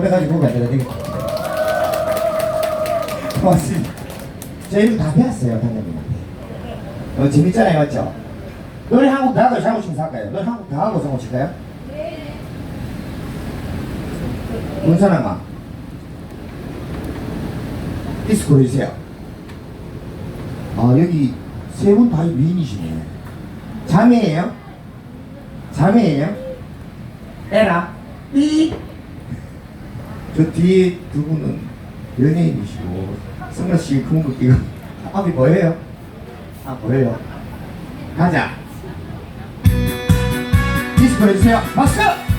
때까지 보면 안 되겠다. 고맙습니다. 저희는 다 배웠어요, 단장님한테. 어, 재밌잖아요, 맞죠? 노래 한곡 장구 치면서 할까요? 노래 한 곡 다 하고 장구 칠까요? 문사랑아 디스코 해주세요. 아, 여기 세 분 다 미인이시네. 자매예요? 자매예요? 에라? 삐? 저 뒤에 두 분은 연예인이시고 그런 거 끼고 앞이 뭐예요? 아 뭐예요? 가자 디스코 해주세요 박수!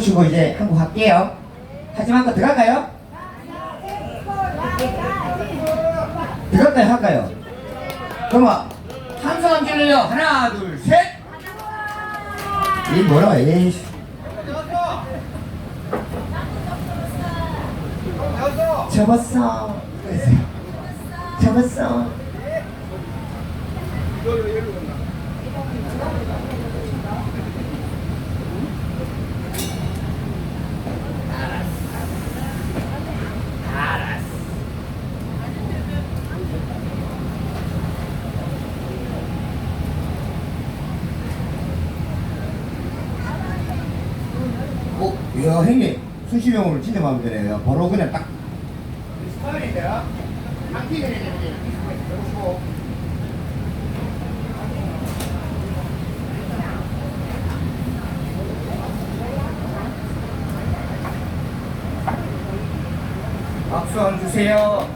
치고 이제 한국 할게요. 하지만 거 들어갈까요? 들어갈까요? 할까요? 그러면 함성 한번 질러요. 하나, 둘, 셋. 이 뭐야? 에이씨. 접었어. 접었어. 진짜 마음에 드네요. 바로 그냥 딱. 스타일인데요? 한끼 게 배우시고. 박수 한 주세요.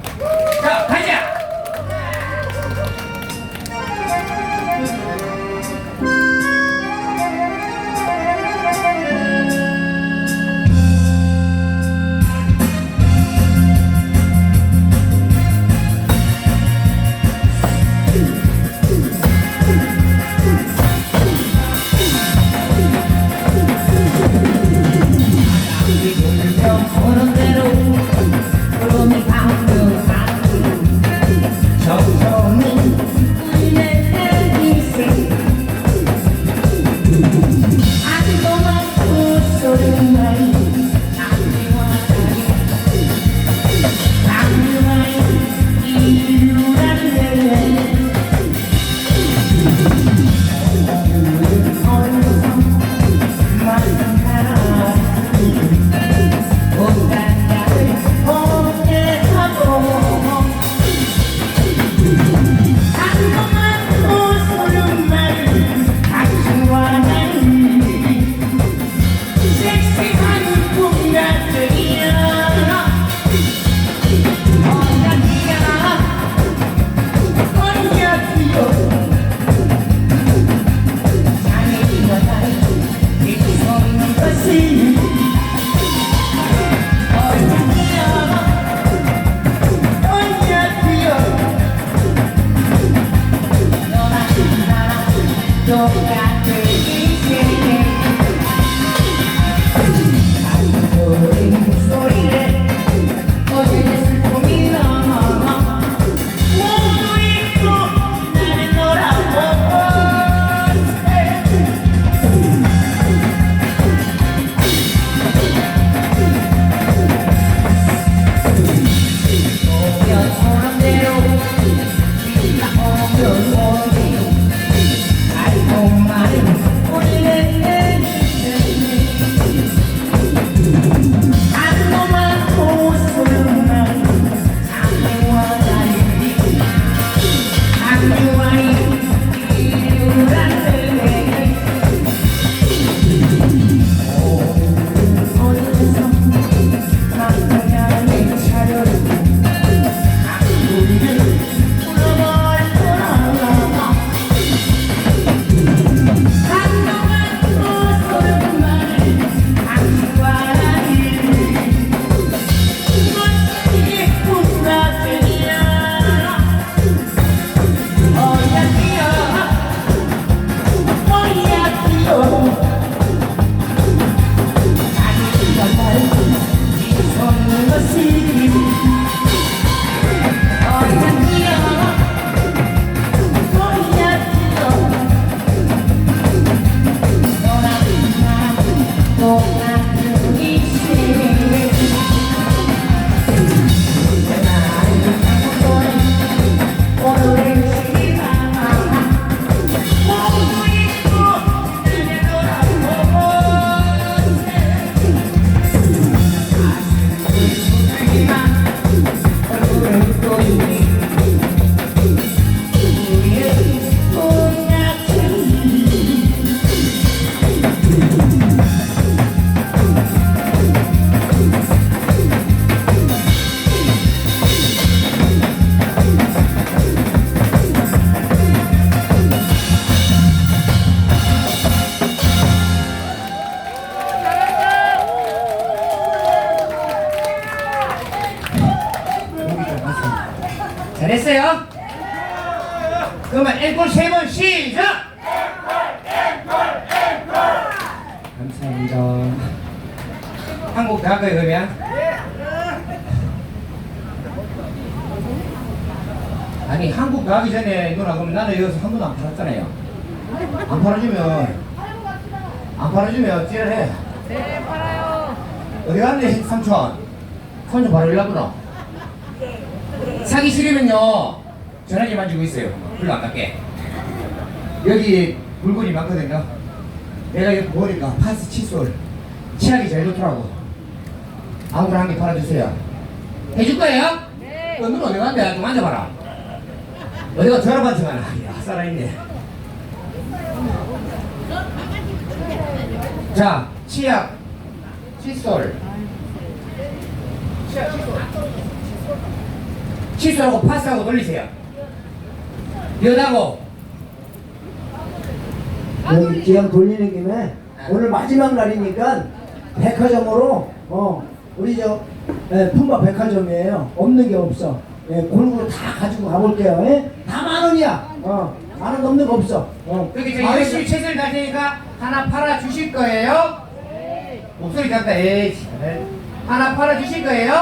자, 가자! 미소 잘했어요? 그러면 앵콜 세 번 시작! 감사합니다. 한국 나갈까요 그러면? 아니 한국 가기 전에 누나 그럼 나는 여기서 한 번도 안 팔았잖아요. 안 팔아주면 안 팔아주면 찌를해. 네, 팔아요. 어디 갔네 삼촌? 손좀 바로 일라구나. 사기 싫으면요 전화기만 주고 있어요. 별로 안 깎게. 여기 물건이 많거든요. 내가 여기 보니까 파스 칫솔 치약이 제일 좋더라고. 아무거나 한 개 팔아주세요. 해줄 거예요? 네. 어, 눈 어디 갔는데? 좀 앉아봐라. 어디가 전화 받지만, 야, 살아있네. 자, 치약, 칫솔. 치약, 칫솔. 칫솔하고 파스하고 돌리세요. 여다고. 여기 기왕 돌리는 김에 오늘 마지막 날이니까 백화점으로 어 우리 저 예, 품바 백화점이에요 없는 게 없어 예, 골고루 다 가지고 가볼게요 예? 다만 원이야 어 만원 넘는 거 없어 어 그렇게 만저원 열심히 최선을 다할 테니까 하나 팔아 주실 거예요? 목소리 작다. 에이. 참. 하나 팔아 주실 거예요?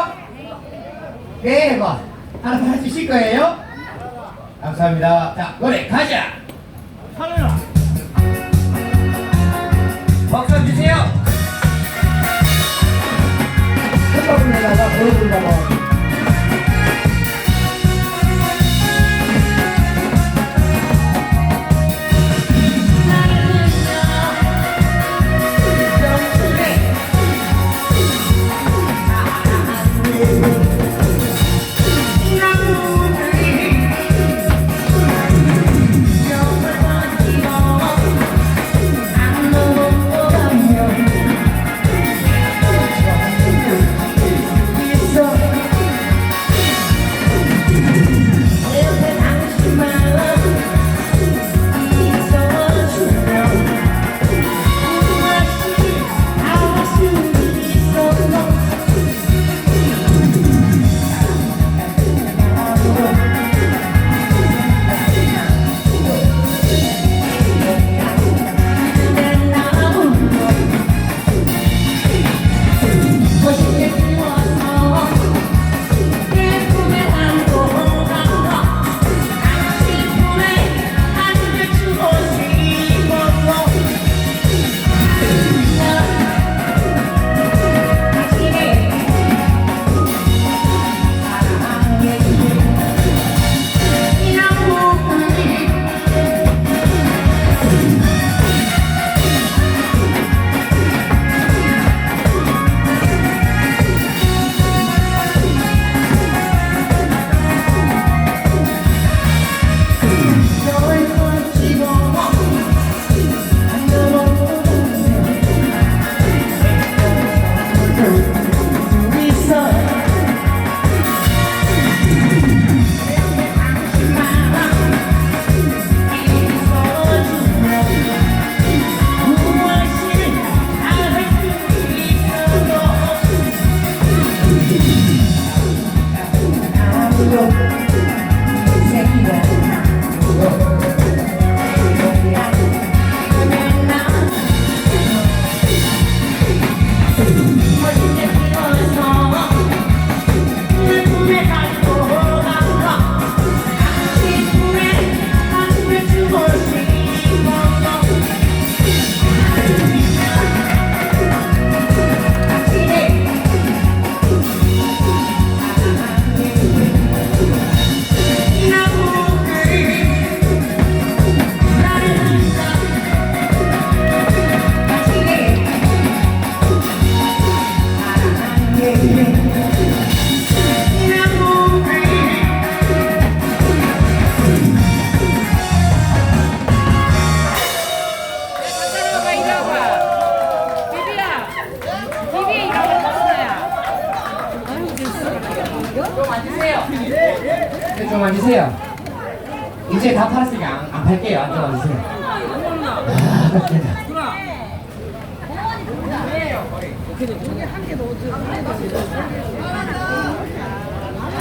네, 해봐. 하나 팔아 주실 거예요? 감사합니다. 자, 노래 가자. 박수 한번 주세요. 한바구니에다가 보여준다고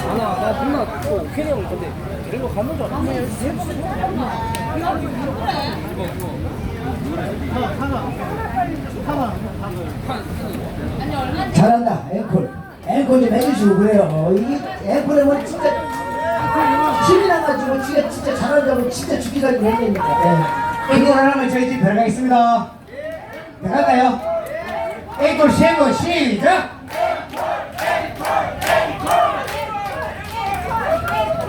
아나 나 존나 또 오케이 형 건데 데리러 가는 줄 알았어 잘한다 앵콜 앵콜 좀 해주시고 그래요 이 앵콜 하면 진짜 힘이 나가지고 진짜 진짜 잘한다고 진짜 죽기까지 했다니까 에이골 하나만 저희 집 들어가겠습니다. 들어갈까요? 에이골 세번 시작!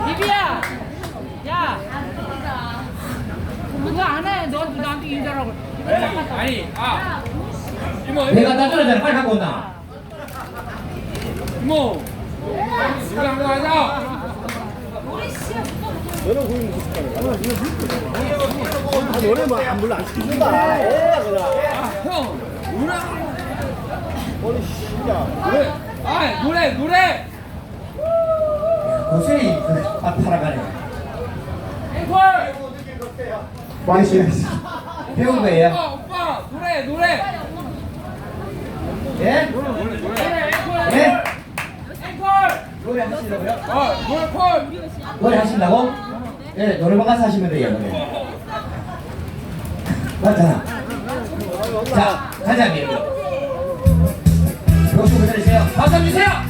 비비야. 야. 그거 안 해. 너 나한테 인사라고. 아니 아 이모 내가 나 떨어져 빨리 갖고 온다. 뭐 우리 한번 하자 고기 먹고 싶다 너네만 안 불러 안 시킨다 형 노래 아니 씨야 노래 아 노래 노래 고생이 그맛 팔아가네. 앵콜 마이씨 배운 거예요. 오빠 오빠 노래 노래 예? 노래 노래 앵콜 예? 앵콜 노래 하시려고요? 어 노래 콜 노래 하신다고? 예, 노래방 가서 하시면 돼요, 노래. 맞잖아. 자, 가자, 미리. 박수 기다리세요. 박수 주세요!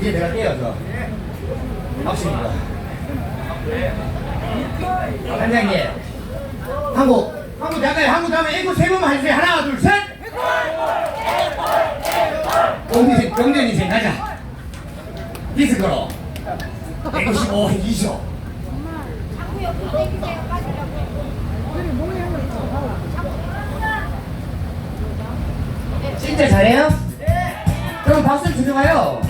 이제 내가 떼어서. 박수입니다. 단장님, 한국, 한국 잠깐, 한국 다음에 애고 세 번만 해주세요. 하나, 둘, 셋! 경전이 경전이 생 가자. 디스코로. 155, 2초. 진짜 잘해요? 그럼 박수 주세요.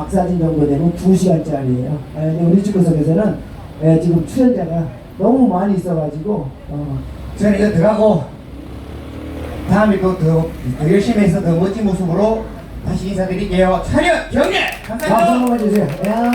박사진 정도 되면 2시간짜리예요. 근데 우리 집구석에서는 예, 지금 출연자가 너무 많이 있어가지고 어, 저는 이거 들어가고 다음에 또 더 더 열심히 해서 더 멋진 모습으로 다시 인사드릴게요. 차렷 경례! 박수 감사합니다. 한번 주세요. 야